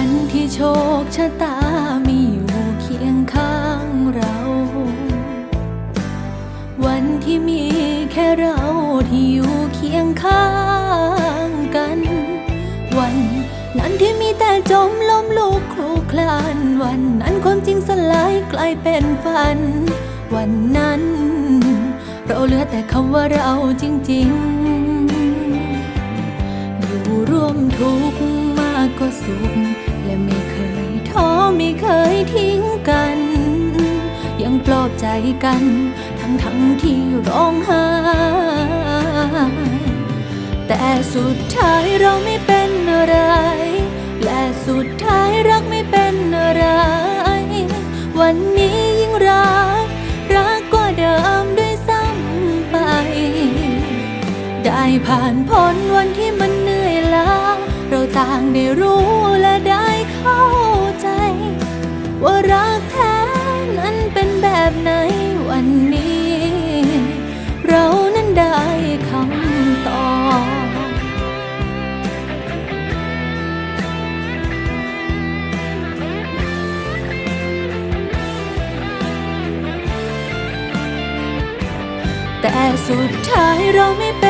ันที่โชคชะตามีอยู่เคียงข้างเรา วันที่มีแค่เราที่อยู่เคียงข้างกัน วันนั้นที่มีแต่จมล้มลุกคลุกคลาน วันนั้นความจริงสลายกลายเป็นฝัน วันนั้น เราเหลือแต่คำว่าเราจริง ๆ อยู่ร่วมทุกข์มากก็สุข และไม่เคยท้อไม่เคยทิ้งกัน ยังปลอบใจกัน ทั้งทั้งที่ร้องไห้แต่สุดท้ายเราไม่เป็นอะไร และสุดท้ายรักไม่เป็นอะไร วันนี้ยิ่งรัก รักกว่าเดิมด้วยซ้ำไป ได้ผ่านพ้นวันที่มันเหนื่อยล้าเราต่างได้รู้และได้ เข้าใจ ว่ารักแท้นั้นเป็นแบบไหนวันนี้ เรานั้นได้คำตอบแต่สุดท้ายเราไม่เป็น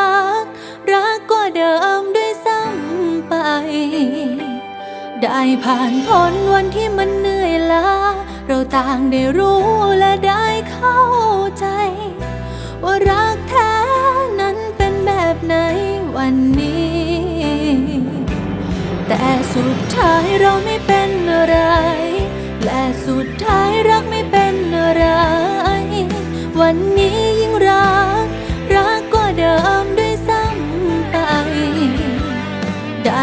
ได้ผ่านพ้นวันที่มันเหนื่อยล้า เราต่างได้รู้และได้เข้าใจ ว่ารักแท้นั้นเป็นแบบไหนวันนี้ แต่สุดท้ายเราไม่เป็นอะไร และสุดท้ายรักไม่เป็นอะไร วันนี้